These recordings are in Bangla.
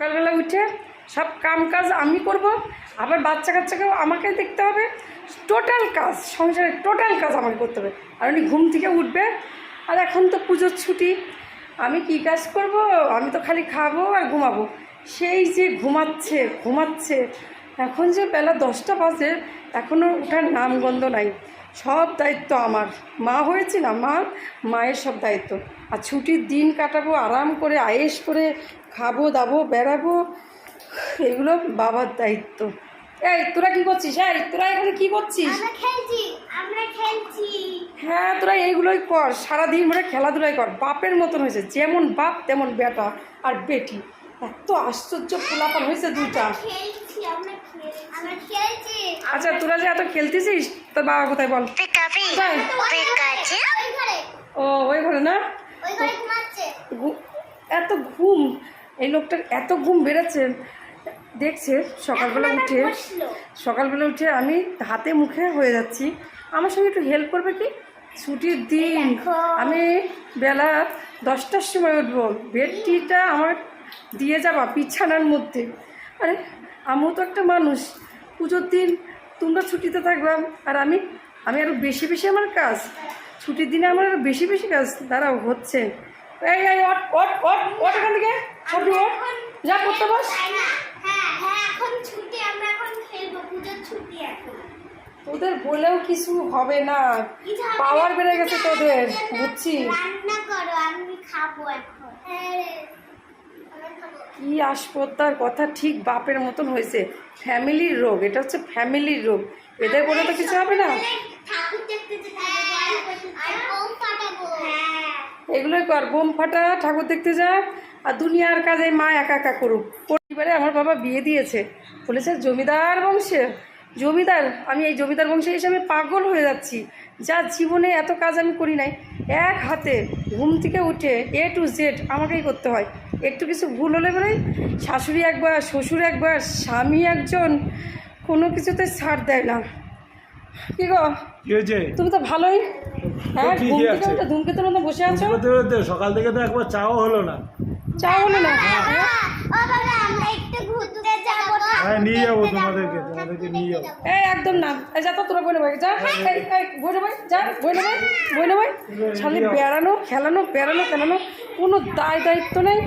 সকালবেলা উঠে সব কাম কাজ আমি করব, আবার বাচ্চা কাচ্চাকেও আমাকে দেখতে হবে। টোটাল কাজ, সংসারের টোটাল কাজ আমাকে করতে হবে। আর উনি ঘুম থেকে উঠবে, আর এখন তো পুজোর ছুটি। আমি কি কাজ করব? আমি তো খালি খাব আর ঘুমাবো। সেই যে ঘুমাচ্ছে ঘুমাচ্ছে, এখন যে বেলা দশটা বাজে এখনও ওঠার নামগন্ধ নাই। সব দায়িত্ব আমার। মা হয়েছে না, মা, মায়ের সব দায়িত্ব। আর ছুটির দিন কাটাবো, আরাম করে আয়েস করে খাব দাবো বেড়াবো। এগুলো বাবার দায়িত্ব। এই তোরা কি করছিস? হ্যাঁ তোরা এখানে কি করছিস? আমরা খেলছি আমরা খেলছি। হ্যাঁ তোরা এইগুলোই কর। সারাদিন ধরে খেলাধুলাই কর। বাপের মতন হয়েছে। যেমন বাপ তেমন বেটা আর বেটি। এত আশ্চর্য ফলাফল হয়েছে দুইটা। খেলছি আমরা খেলছি। আমরা খেলছি। আচ্ছা তোরা যে এত খেলতেছিস তোর বাবা কোথায় বল? ও ওই ঘরে না? এত ঘুম। এই লোকটার এত ঘুম বেড়েছে। দেখছে সকালবেলা উঠে সকালবেলা উঠে আমি হাতে মুখে হয়ে যাচ্ছি। আমার সঙ্গে একটু হেল্প করবে কি? ছুটির দিন। আমি বেলা দশটার সময় উঠবো। বেডটিটা আমার দিয়ে যাবা বিছানার মধ্যে। আরে আমিও তো একটা মানুষ। পুজোর দিন তোমরা ছুটিতে থাকবা। আর আমি আমি আরও বেশি বেশি আমার কাজ। ছুটির দিনে আমার আরও বেশি বেশি কাজ। দাঁড়াও হচ্ছে। এই এই অট অট অট অট এখান থেকে। যা করতে বস হ্যাঁ হ্যাঁ এখন ছুটি আমরা এখন খেলব পুজোর ছুটি এখন। তোদের বলেও কিছু হবে না। পাওয়ার বেড়ে গেছে তোদের বুঝছি রান্না করো আমি খাব এখন। হ্যাঁ আমরা খাব। কি আসপত্তার কথা ঠিক বাপের মতন হয়েছে। ফ্যামিলির রোগ এটা হচ্ছে ফ্যামিলির রোগ। এদের বলে তো কিছু হবে না। ঠাকুর দেখতে যেতে হবে। আর বোম ফাটাবো। হ্যাঁ। এগুলোই কর বোম ফাটা ঠাকুর দেখতে যা। আর দুনিয়ার কাজে মা একা একা করুক। পরিবারে আমার বাবা বিয়ে দিয়েছে। বলেছে জমিদার বংশে জমিদার আমি এই জমিদার বংশে এসে আমি পাগল হয়ে যাচ্ছি। যা জীবনে এত কাজ আমি করি নাই। এক হাতে ঘুম থেকে উঠে এ টু জেড আমাকেই করতে হয়। একটু কিছু ভুল হলে পরেই শাশুড়ি একবার শ্বশুর একবার স্বামী একজন কোনো কিছুতে ছাড় দেয় না। কি গো? তুমি তো ভালোই। হ্যাঁ ধূমকেতুর মতো বসে আছো। সকাল থেকে তো একবার চাও হলো না। হলো না? ও বাবা আমরা একটু ঘুরতে যাব হ্যাঁ নিয়ে যাব তোমাদেরকে তোমাদেরকে নিয়ে যাব। এই একদম না। এই যা তো তোরা বই নেবে যা। বই নেবে যা বই নেবে খালি বেড়ানো খেলানো বেড়ানো খেলানো কোনো দায় দায়িত্ব নেই।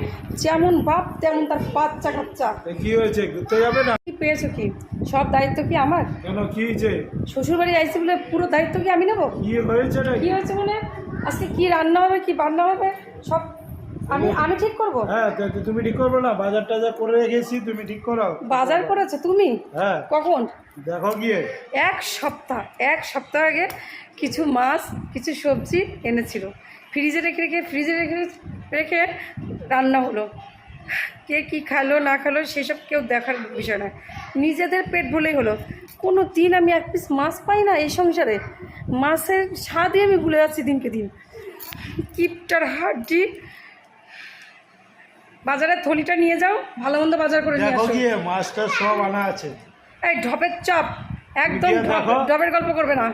যেমন বাপ তেমন তার বাচ্চা কাচ্চা। কি হয়েছে? ঘুরতে যাবে না? কি পেয়েছ কি? সব দায়িত্ব কি আমার? কেন কি হয়েছে? শ্বশুরবাড়ি আইসি বলে পুরো দায়িত্ব কি আমি নেব? কি হয়েছে কি হয়েছে মানে? আজকে কি রান্না হবে কি বান্না হবে? সব আমি আমি ঠিক করব? হ্যাঁ তুমি ঠিক করবে না। বাজার টাজার করে রেখেছি তুমি ঠিক করো বাজার করেছ তুমি? হ্যাঁ। কখন? দেখো গিয়ে। এক সপ্তাহ এক সপ্তাহ আগে কিছু মাছ কিছু সবজি এনেছিল। ফ্রিজে রেখে রেখে ফ্রিজে রেখে রেখে রান্না হলো। কে কি খালো না খালো সেসব কেউ দেখার বিষয় না নিজেদের পেট ভুলেই হলো। কোনো দিন আমি এক পিস মাছ পাই না এই সংসারে। মাছের স্বাদই আমি ভুলে যাচ্ছি দিনকে দিন। কিপটার হাড্ডি বাজারের থলিটা নিয়ে যাও ভালো মন্দ বাজার করে নিয়ে আসো। গিয়ে মাছটা সব আনা আছে। এই ঢপের চাপ একদম ঢপের গল্প করবে না।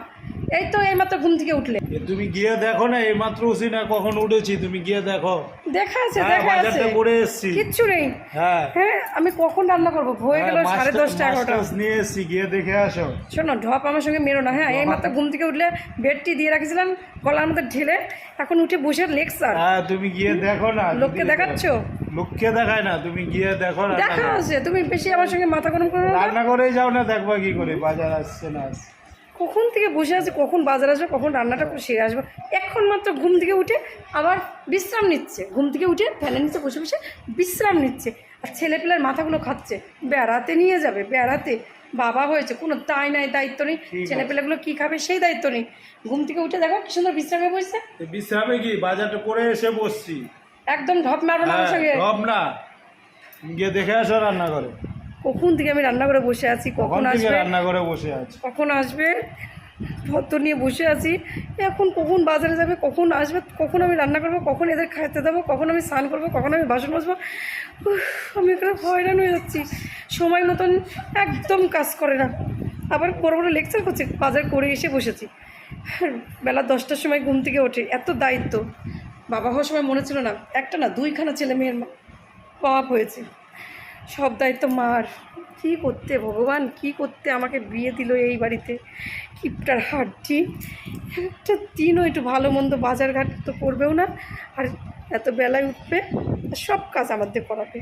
এই তো এইমাত্র ঘুম থেকে উঠলে। তুমি গিয়ে দেখো না এই মাত্র উঠি না কখন উঠেছি তুমি গিয়ে দেখো। দেখা আছে হ্যাঁ দেখা আছে। করে এসছি। কিচ্ছু নেই। হ্যাঁ। হ্যাঁ আমি কখন রান্না করব? হয়ে গেল হ্যাঁ, সাড়ে মাছটা- দশটা এগারোটা। নিয়ে এসছি গিয়ে দেখে আসো। শোনো ঢপ আমার সঙ্গে মেরো না। হ্যাঁ এই মাত্র ঘুম থেকে উঠলে বেডটি দিয়ে রাখছিলাম গলার মধ্যে ঢেলে এখন উঠে বসে লেকচার। হ্যাঁ তুমি গিয়ে দেখো না লোককে দেখাচ্ছ? লোককে দেখায় না তুমি গিয়ে দেখো না দেখা আছে তুমি বেশি আমার সঙ্গে মাথা গরম করো রান্না করেই যাও না দেখবা কি করে বাজার আসছে না আসছে। কখন থেকে বসে আছি কখন বাজার আসবে কখন রান্নাটা সেরে আসব। এখন মাত্র ঘুম থেকে উঠে আবার বিশ্রাম নিচ্ছে। ঘুম থেকে উঠে ফ্যানের নিচে বসে বসে বিশ্রাম নিচ্ছে। আর ছেলেপেলের মাথাগুলো খাচ্ছে। বেড়াতে নিয়ে যাবে বেড়াতে। বাবা হয়েছে কোনো তাই নাই দায়িত্ব নেই। ছেলেপেলেগুলো কী খাবে সেই দায়িত্ব নেই। ঘুম থেকে উঠে দেখো কি সুন্দর বিশ্রামে বসছে। বিশ্রামে কি? বাজারটা করে এসে বসছি। একদম ঢপ মারবে না আমার হ্যাঁ সঙ্গে সব না। গিয়ে দেখে আসো রান্না করে কখন থেকে আমি রান্না করে বসে আছি কখন আসবে? রান্না করে বসে আছি? কখন আসবে? ভত্ত নিয়ে বসে আছি। এখন কখন বাজারে যাবে কখন আসবে কখন আমি রান্না করব কখন এদের খাইতে দেবো কখন আমি স্নান করব কখন আমি বাসন মাজবো? আমি এখানে হয়রান হয়ে যাচ্ছি। সময় মতন একদম কাজ করে না। আবার বড় বড় লেকচার করছে বাজার করে এসে বসেছি। বেলা দশটার সময় ঘুম থেকে ওঠে এত দায়িত্ব। বাবা হওয়ার সময় মনে ছিল না একটা না দুইখানা ছেলে মেয়ের বাপ হয়েছে। সব দায়িত্ব মার। কী করতে, ভগবান কি করতে আমাকে বিয়ে দিল এই বাড়িতে? কিপটার হাড্ডি। একটা দিনও একটু ভালো মন্দ বাজার ঘাট তো করবেও না, আর এত বেলায় উঠবে, সব কাজ আমাদের করাবে।